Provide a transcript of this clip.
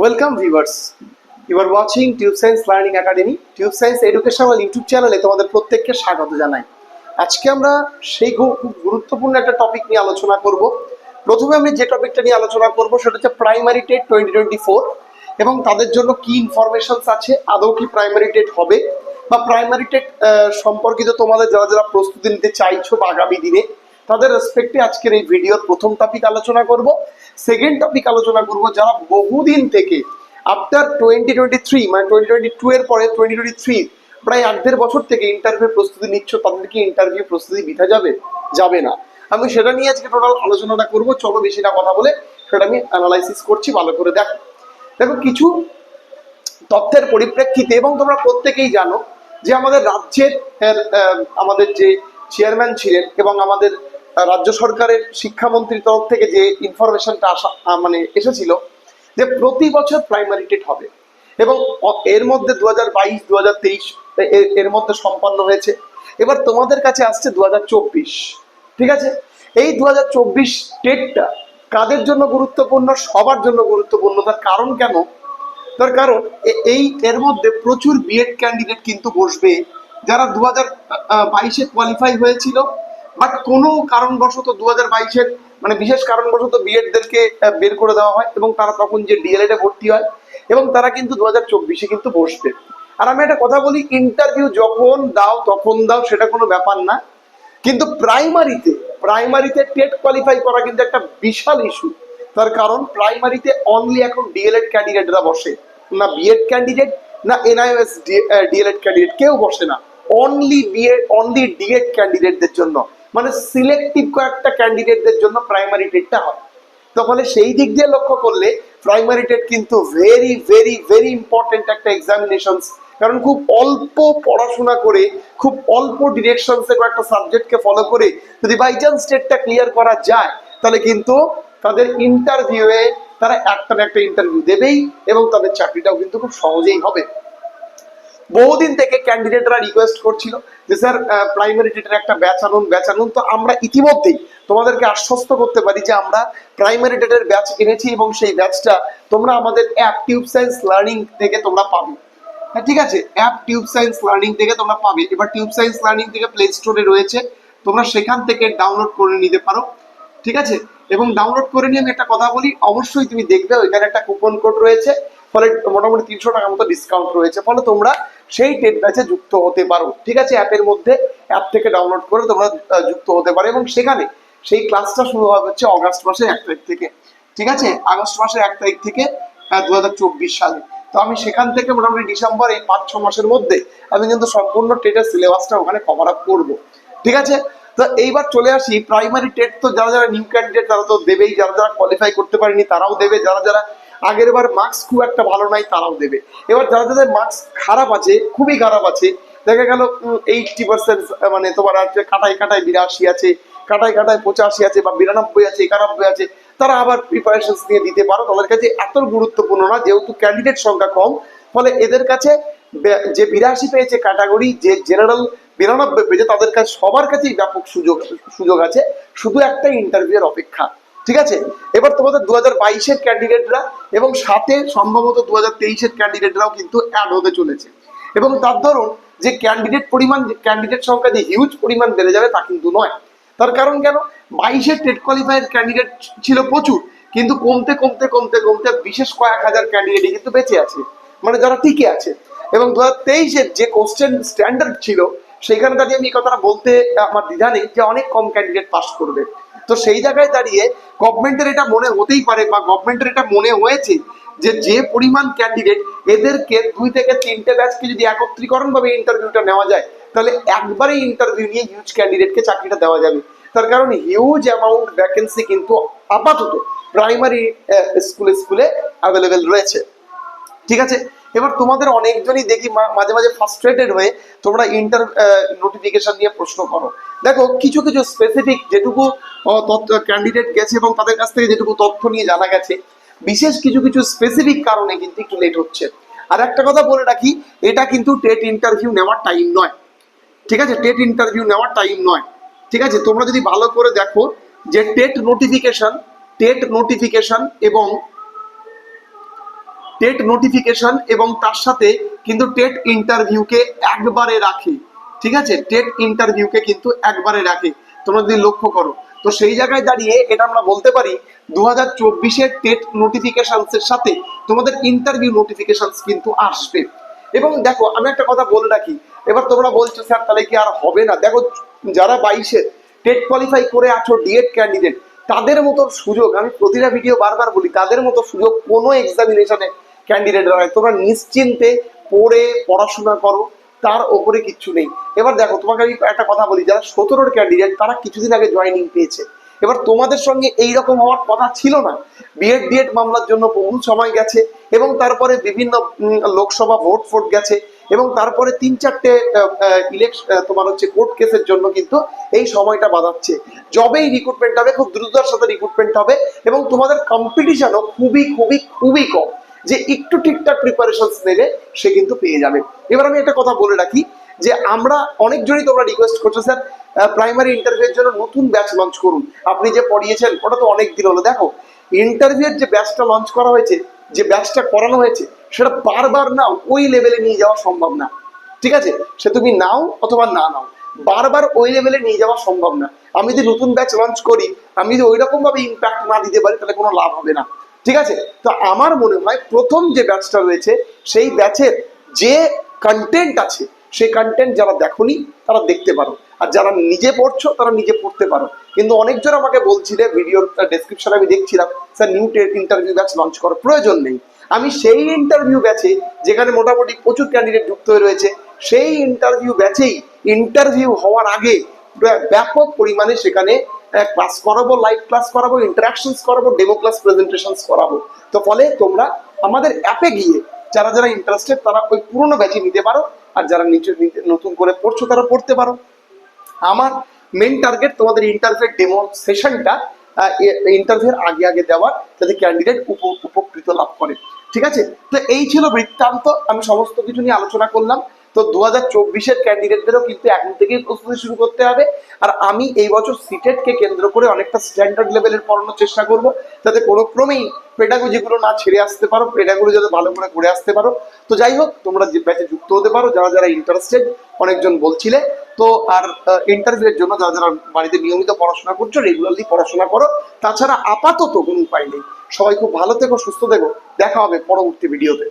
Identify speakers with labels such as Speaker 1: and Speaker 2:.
Speaker 1: Welcome viewers you watching tube science learning academy tube science educational YouTube চ্যানেলে তোমাদের প্রত্যেককে স্বাগত জানাই। আজকে আমরা সেই খুব গুরুত্বপূর্ণ একটা টপিক নিয়ে আলোচনা করব। প্রথমে আমি যে টপিকটা নিয়ে আলোচনা করব সেটা হচ্ছে primary TET twenty twenty four এবং তাদের জন্য কি ইনফরমেশনস আছে, আদৌ কি প্রাইমারি টেট হবে বা প্রাইমারি টেট সম্পর্কিত তোমাদের যারা যারা প্রস্তুতি নিতে চাইছো বা আগামী দিনে তাদের রেসপেক্টে আজকের এই ভিডিওর প্রথম টপিক আলোচনা করব। সেকেন্ড টপিক আলোচনা করব যারা বহুদিন থেকে আফটার টোয়েন্টি টোয়েন্টি থ্রি মানে টোয়েন্টি টোয়েন্টি টু এর পরে টোয়েন্টি টোয়েন্টি থ্রি প্রায় এক দেড় বছর থেকে ইন্টারভিউ প্রস্তুতি নিচ্ছ, তাদেরকে ইন্টারভিউ প্রস্তুতি বিধা যাবে যাবে না। আমি সেটা নিয়ে আজকে টোটাল আলোচনাটা করব, চলো বেশি না কথা বলে সেটা আমি অ্যানালাইসিস করছি, ভালো করে দেখো। দেখো, কিছু তথ্যের পরিপ্রেক্ষিতে, এবং তোমরা প্রত্যেকেই জানো যে আমাদের রাজ্যের আমাদের যে চেয়ারম্যান ছিলেন এবং আমাদের রাজ্য সরকারের শিক্ষামন্ত্রীর তরফ থেকে যে ইনফরমেশনটা আসা মানে এসেছিল যে প্রতি বছর প্রাইমারি টেট হবে এবং এর মধ্যে দু হাজার বাইশ দু হাজার তেইশ এর মধ্যে সম্পন্ন হয়েছে। এবার তোমাদের কাছে আসছে দু হাজার চব্বিশ, ঠিক আছে? এই দু হাজার চব্বিশ টেটটা কাদের জন্য গুরুত্বপূর্ণ, সবার জন্য গুরুত্বপূর্ণ, তার কারণ কেন? তার কারণ এই, এর মধ্যে প্রচুর বিএড ক্যান্ডিডেট কিন্তু বসবে। যারা দু হাজার বাইশে কোয়ালিফাই হয়েছিল বাট কোনো কারণবশত দু হাজার বাইশের মানে বিশেষ কারণবশত বিএডদেরকে বের করে দেওয়া হয় এবং তারা তখন যে ডিএলএড ভর্তি হয় এবং তারা কিন্তু দু হাজার চব্বিশে কিন্তু বসবে। আর আমি একটা কথা বলি ইন্টারভিউ যখন দাও, তখন দাও, সেটা কোনো ব্যাপার না। কিন্তু প্রাইমারিতে প্রাইমারিতে টেট কোয়ালিফাই করা কিন্তু একটা বিশাল ইস্যু তার কারণ প্রাইমারিতে অনলি এখন ডিএলএড ক্যান্ডিডেটরা বসে। না বিএড ক্যান্ডিডেট না এনআইএস ডিএলএড ক্যান্ডিডেট কেউ বসে না। অনলি বিএড অনলি ডিএড ক্যান্ডিডেটদের জন্য। মানে সিলেক্টিভ কয়েকটা ক্যান্ডিডেটদের জন্য প্রাইমারি টেটটা হয়। তো ফলে সেই দিক দিয়ে লক্ষ্য করলে প্রাইমারি টেট কিন্তু ভেরি ভেরি ভেরি ইম্পর্টেন্ট একটা এক্সামিনেশনস কারণ খুব অল্প পড়াশোনা করে, খুব অল্প ডিরেকশনস এ একটা সাবজেক্টকে ফলো করে যদি বাই চান্স টেটটা ক্লিয়ার করা যায়, তাহলে কিন্তু তাদের ইন্টারভিউয়ে তারা একটা না একটা ইন্টারভিউ দেবেই এবং তাদের চাকরিটাও কিন্তু খুব সহজেই হবে। বহুদিন থেকে ক্যান্ডিডেটরা রিকোয়েস্ট করছিল যে, স্যার প্রাইমারি টেটের একটা ব্যাচ আনুন ব্যাচ আনুন। তো আমরা ইতিমধ্যেই তোমাদেরকে আশ্বস্ত করতে পারি যে, আমরা প্রাইমারি টেটের ব্যাচ এনেছি এবং সেই ব্যাচটা তোমরা আমাদের অ্যাপ টিউব সায়েন্স লার্নিং থেকে তোমরা পাবে। হ্যাঁ ঠিক আছে? অ্যাপ টিউব সায়েন্স লার্নিং থেকে তোমরা পাবে। এবার টিউব সায়েন্স লার্নিং থেকে প্লে স্টোরে রয়েছে। তোমরা সেখান থেকে ডাউনলোড করে নিতে পারো। ঠিক আছে? এবং ডাউনলোড করে নিয়ে আমি একটা কথা বলি। অবশ্যই তুমি দেখবে, ওইখানে একটা কুপন কোড রয়েছে। ফলে মোটামুটি তিনশো টাকার মতো ডিসকাউন্ট রয়েছে। ফলে তোমরা সেই টেট ব্যাচে যুক্ত হতে পারো। ঠিক আছে? অ্যাপের মধ্যে অ্যাপ থেকে ডাউনলোড করে তোমরা যুক্ত হতে পারো এবং সেখানে সেই ক্লাসটা শুরু হবে হচ্ছে অগাস্ট মাসের এক তারিখ থেকে। ঠিক আছে? আগস্ট মাসের এক তারিখ থেকে দু হাজার চব্বিশ সালে। তো আমি সেখান থেকে মোটামুটি ডিসেম্বর এই পাঁচ ছ মাসের মধ্যে আমি কিন্তু সম্পূর্ণ টেটের সিলেবাসটা ওখানে কভার আপ করব। ঠিক আছে? তো এইবার চলে আসি। প্রাইমারি টেট তো যারা যারা নিউ ক্যান্ডিডেট তারা তো দেবেই। যারা যারা কোয়ালিফাই করতে পারেনি তারাও দেবে। যারা যারা আগের বার মার্কস খুব একটা ভালো নাই, তারাও দেবে। এবার যারা যাদের মার্কস খারাপ আছে, খুবই খারাপ আছে, দেখা গেল এইটটি পার্সেন্ট মানে তোমার আছে কাটায় কাটায় বিরাশি আছে, কাটায় কাটায় পঁচাশি আছে বা বিরানব্বই আছে, একানব্বই আছে, তারা আবার প্রিপারেশন নিয়ে দিতে পারো। তাদের কাছে এত গুরুত্বপূর্ণ না, যেহেতু ক্যান্ডিডেট সংখ্যা কম, ফলে এদের কাছে যে বিরাশি পেয়েছে ক্যাটাগরি যে জেনারেল বিরানব্বই পেয়েছে, তাদের কাছে সবার কাছেই ব্যাপক সুযোগ সুযোগ আছে। শুধু একটা ইন্টারভিউয়ের অপেক্ষা। ঠিক আছে? এবার তোমাদের দু হাজার বাইশের ক্যান্ডিডেটরা এবং সাথে সম্ভবত দু হাজার তেইশের ক্যান্ডিডেটরাও কিন্তু অ্যাড হতে চলেছে। এবং তার ধরুন, যে ক্যান্ডিডেট পরিমাণ ক্যান্ডিডেট সংখ্যা যে হিউজ পরিমাণ বেড়ে যাবে তা কিন্তু নয়। তার কারণ কেন? বাইশের টেট কোয়ালিফাইড ক্যান্ডিডেট ছিল প্রচুর, কিন্তু কমতে কমতে কমতে কমতে বিশেষ কয়েক হাজার ক্যান্ডিডেটই কিন্তু বেঁচে আছে। মানে যারা টিকে আছে। এবং দু হাজার তেইশের যে কোশ্চেন স্ট্যান্ডার্ড ছিল সেখানকার আমি এই কথাটা বলতে আমার দ্বিধা নেই যে অনেক কম ক্যান্ডিডেট পাস করবে। তো সেই জায়গায় দাঁড়িয়ে গভর্নমেন্টের এটা মনে হতেই পারে বা গভর্নমেন্টের এটা মনে হয়েছে যে যে পরিমাণ ক্যান্ডিডেট এদেরকে দুই থেকে তিনটে ব্যাচকে যদি একত্রীকরণ ভাবে ইন্টারভিউটা নেওয়া যায়, তাহলে একবারে ইন্টারভিউ নিয়ে হিউজ ক্যান্ডিডেটকে চাকরিটা দেওয়া যাবে। তার কারণ হিউজ অ্যামাউন্ট ভ্যাকেন্সি কিন্তু আপাতত প্রাইমারি স্কুলে স্কুলে অ্যাভেলেবেল রয়েছে। ঠিক আছে? এবার তোমাদের অনেকজনই দেখি মাঝে মাঝে ফ্রাস্ট্রেটেড হয়ে তোমরা ইন্টার নোটিফিকেশন নিয়ে প্রশ্ন করো। দেখো, কিছু কিছু স্পেসিফিক যেটুকু তথ্য ক্যান্ডিডেট গেছে এবং তাদের কাছ থেকে যেটুকু তথ্য নিয়ে জানা গেছে, বিশেষ কিছু কিছু স্পেসিফিক কারণে কিন্তু একটু লেট হচ্ছে। আর একটা কথা বলে রাখি, এটা কিন্তু টেট ইন্টারভিউ নেওয়ার টাইম নয়। ঠিক আছে? টেট ইন্টারভিউ নেওয়ার টাইম নয়। ঠিক আছে? তোমরা যদি ভালো করে দেখো যে টেট নোটিফিকেশন টেট নোটিফিকেশন এবং টেট নোটিফিকেশন এবং তার সাথে কিন্তু টেট ইন্টারভিউকে একবারে রাখে। ঠিক আছে? টেট ইন্টারভিউকে কিন্তু একবারে রাখে। তোমরা যদি লক্ষ্য করো, তো সেই জায়গায় দাঁড়িয়ে এটা আমরা বলতে পারি দু হাজার চব্বিশের টেট নোটিফিকেশনসের সাথে তোমাদের ইন্টারভিউ নোটিফিকেশনস কিন্তু আসবে। এবং দেখো, আমি একটা কথা বলে রাখি, এবার তোমরা বলছো, স্যার, তাহলে কি আর হবে না? দেখো, যারা বাইশের টেট কোয়ালিফাই করে আছো, ডিএড ক্যান্ডিডেট, তাদের মতো সুযোগ, আমি প্রতিটা ভিডিও বারবার বলি, তাদের মতো সুযোগ কোনো এক্সামিনেশনে ক্যান্ডিডেট নয় তোমরা নিশ্চিন্তে পড়ে পড়াশোনা করো, তার ওপরে কিচ্ছু নেই। এবার দেখো, তোমাকে আমি একটা কথা বলি, যারা সতেরোর ক্যান্ডিডেট তারা কিছুদিন আগে জয়নিং পেয়েছে। এবার তোমাদের সঙ্গে এই রকম হওয়ার কথা ছিল না। বিএড ডিএড মামলার জন্য বহু সময় গেছে, এবং তারপরে বিভিন্ন লোকসভা ভোট ফোট গেছে, এবং তারপরে তিন চারটে ইলেকশন তোমার হচ্ছে কোর্ট কেসের জন্য কিন্তু এই সময়টা বাঁধাচ্ছে। যবেই রিক্রুটমেন্ট হবে, খুব দ্রুততার সাথে রিক্রুটমেন্ট হবে, এবং তোমাদের কম্পিটিশনও খুবই খুবই খুবই কম। যে একটু ঠিকঠাক প্রিপারেশন নেবে, সে কিন্তু পেয়ে যাবে। এবার আমি একটা কথা বলে রাখি যে আমরা অনেকজনই তোমরা রিকোয়েস্ট করছ, স্যার প্রাইমারি ইন্টারভিউর জন্য নতুন ব্যাচ লঞ্চ করুন। আপনি যে পড়িয়েছেন, ওটা তো অনেক দিন হলো। দেখো ইন্টারভিউর যে ব্যাচটা লঞ্চ করা হয়েছে, যে ব্যাচটা করানো হয়েছে, সেটা বারবার নাও ওই লেভেলে নিয়ে যাওয়া সম্ভব না। ঠিক আছে? সে তুমি নাও অথবা না নাও, বারবার ওই লেভেলে নিয়ে যাওয়া সম্ভব না। আমি যদি নতুন ব্যাচ লঞ্চ করি, আমি যদি ওই রকম ভাবে ইম্প্যাক্ট না দিতে পারি, তাহলে কোনো লাভ হবে না। ঠিক আছে? তো আমার মনে হয় প্রথম যে ব্যাচটা রয়েছে, সেই ব্যাচের যে কন্টেন্ট আছে, সেই কন্টেন্ট যারা দেখোনি, তারা দেখতে পারো। আর যারা নিজে পড়ছো, তারা নিজে পড়তে পারো। কিন্তু অনেকজন আমাকে বলছিলে ভিডিওর ডেসক্রিপশনে আমি দেখছিলাম, sir new interview batch launch করার প্রয়োজন নেই। আমি সেই ইন্টারভিউ ব্যাচে যেখানে মোটামুটি প্রচুর ক্যান্ডিডেট যুক্ত হয়ে রয়েছে, সেই ইন্টারভিউ ব্যাচেই ইন্টারভিউ হওয়ার আগে ব্যাপক পরিমাণে সেখানে ক্লাস করাবো লাইভ ক্লাস করাবো ইন্টারাকশনস করাবো ডেমো ক্লাস প্রেজেন্টেশনস করাবো। তো ফলে তোমরা আমাদের অ্যাপে গিয়ে যারা যারা ইন্টারেস্টেড তারা ওই পুরোনো ব্যাচে নিতে পারো, আর যারা নিচে নতুন করে পড়ছো তারা পড়তে পারো। আমার মেন টার্গেট তোমাদের ইন্টারভিউ ডেমো সেশনটা ইন্টারভিউর আগে আগে দেওয়ার, যাতে ক্যান্ডিডেট উপকৃত লাভ করে। ঠিক আছে? তো এই ছিল বৃত্তান্ত, আমি সমস্ত কিছু নিয়ে আলোচনা করলাম। তো দু হাজার চব্বিশের ক্যান্ডিডেটদেরও কিন্তু এখন থেকেই প্রস্তুতি শুরু করতে হবে। আর আমি এই বছর সিটেটকে কেন্দ্র করে অনেকটা স্ট্যান্ডার্ড লেভেলের পড়ানোর চেষ্টা করব, যাতে কোনো ক্রমেই পেডাগোজিগুলো না ছেড়ে আসতে পারো পেডাগুলো যাতে ভালো করে করে আসতে পারো। তো যাই হোক, তোমরা যে ব্যাচে যুক্ত হতে পারো, যারা যারা ইন্টারেস্টেড অনেকজন বলছিলে, তো আর ইন্টারভিউয়ের জন্য যারা যারা বাড়িতে নিয়মিত পড়াশোনা করছ রেগুলারলি পড়াশোনা করো। তাছাড়া আপাতত কোনো উপায় নেই। সবাই খুব ভালো থেকো, সুস্থ থেকো। দেখা হবে পরবর্তী ভিডিওতে